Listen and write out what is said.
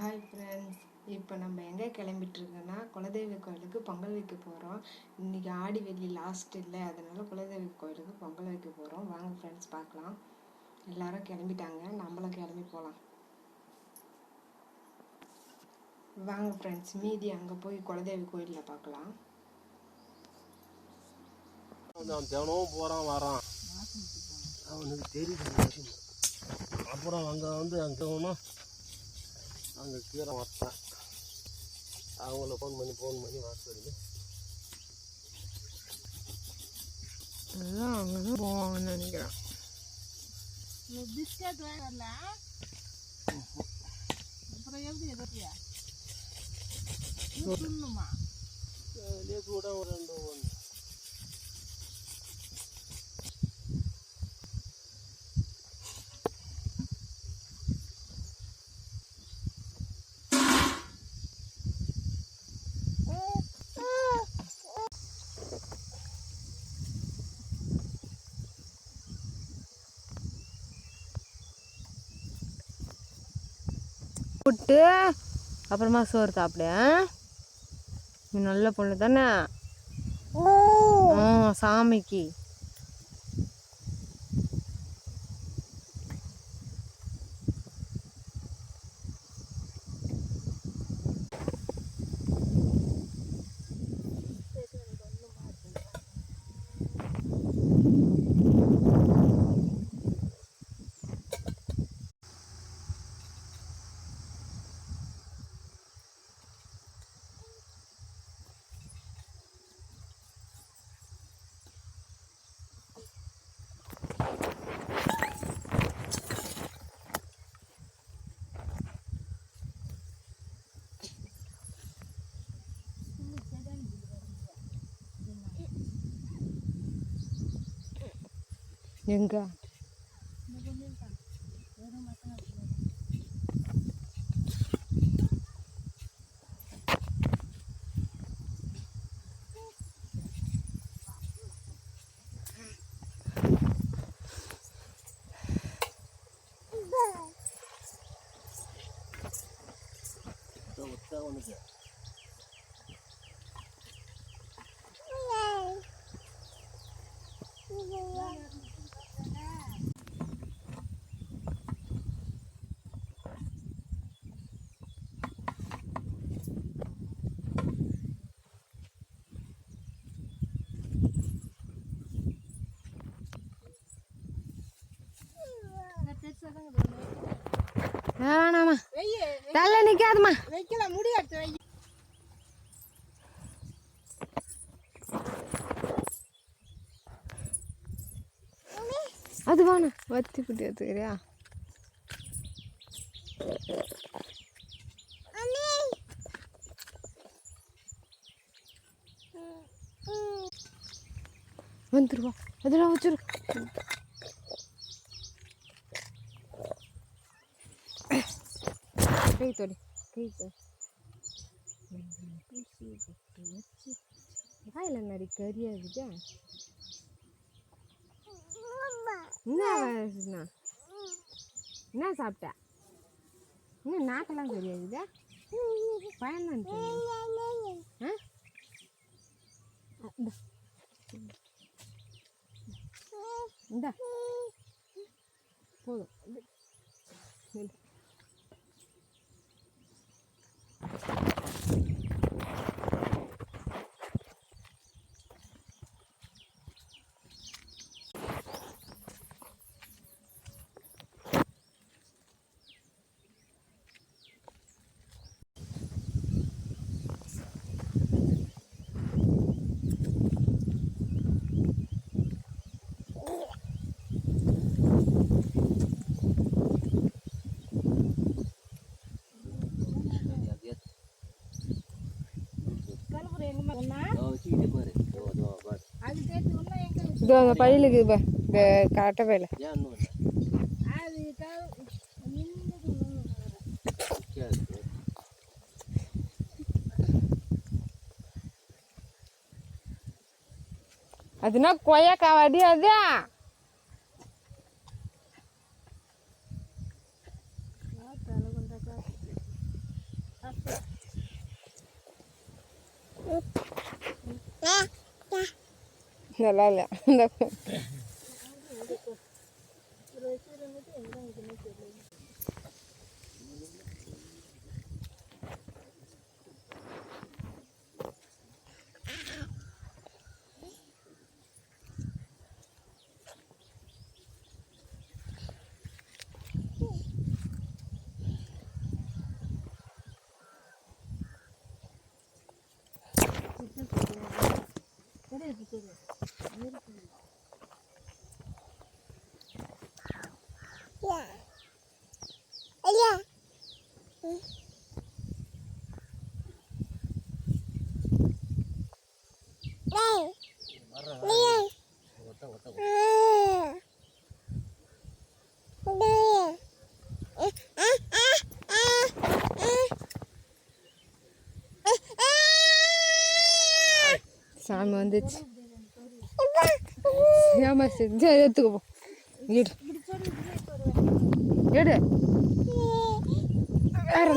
Hi friends இப்போ நம்ம எங்கே கிளம்பிட்டுருக்கோன்னா குலதெய்வ கோயிலுக்கு பொங்கல் வைக்க போகிறோம் இன்றைக்கி ஆடி வெள்ளி லாஸ்ட் இல்லை. அதனால குலதெய்வ கோயிலுக்கு பொங்கல் வைக்க போகிறோம் வாங்க ஃப்ரெண்ட்ஸ் பார்க்கலாம். எல்லாரும் கிளம்பிட்டாங்க. நம்மளும் கிளம்பி போகலாம் வாங்க ஃப்ரெண்ட்ஸ் மீதி அங்கே போய் குலதெய்வ கோயிலில் பார்க்கலாம். தினமும் போகிறான் வரான். அவனுக்கு தெரியுது அப்புறம் அங்கே வந்து அங்கே அங்கே கீரை வரட்டேன் அவங்கள ஃபோன் பண்ணி ஃபோன் பண்ணி வர சொல்லி அங்கே தான் போவாங்கன்னு நினைக்கிறேன். பிஸ்கட் வரல அப்புறம் எப்படி எதிர்த்தியா சொல்லணுமா? வெளியே கூட ஒரு ரெண்டு ஒன்று. புட்டு அப்புறமா சோறு சாப்பிடு? நீ நல்ல பொண்ணு தானே? ஆ சாமிக்கு எங்க ஒத்தா உனக்கு வேணாமா வெய்ய தள்ள நிக்காதம்மா. வைக்கலாம் முடி எடுத்து வை. அது வேணாம். வத்தி புட்டி எடுத்துக்கிறியா? வந்துருவா அதெல்லாம் வச்சிரு. கை தொடி கை தொடி வாயில் நடி கறியா என்ன என்ன சாப்பிட்ட இன்னும் நாக்கெல்லாம் தெரியாதுதா பயந்தான் ஆ இந்தா. போதும் Thank you. இதோ அந்த பையிலுக்கு பா இந்த கட்டை பையில. ஏன் இன்னும் இல்லை அது நின்று நிற்காது அதுனா கொய்யாக்காவாடி அது? நல்லா இல்லை இந்த ஒட்ட சாமி வந்துச்சு. ஏமா செஞ்சு எடுத்துக்க போ. எடு. எடு வேற?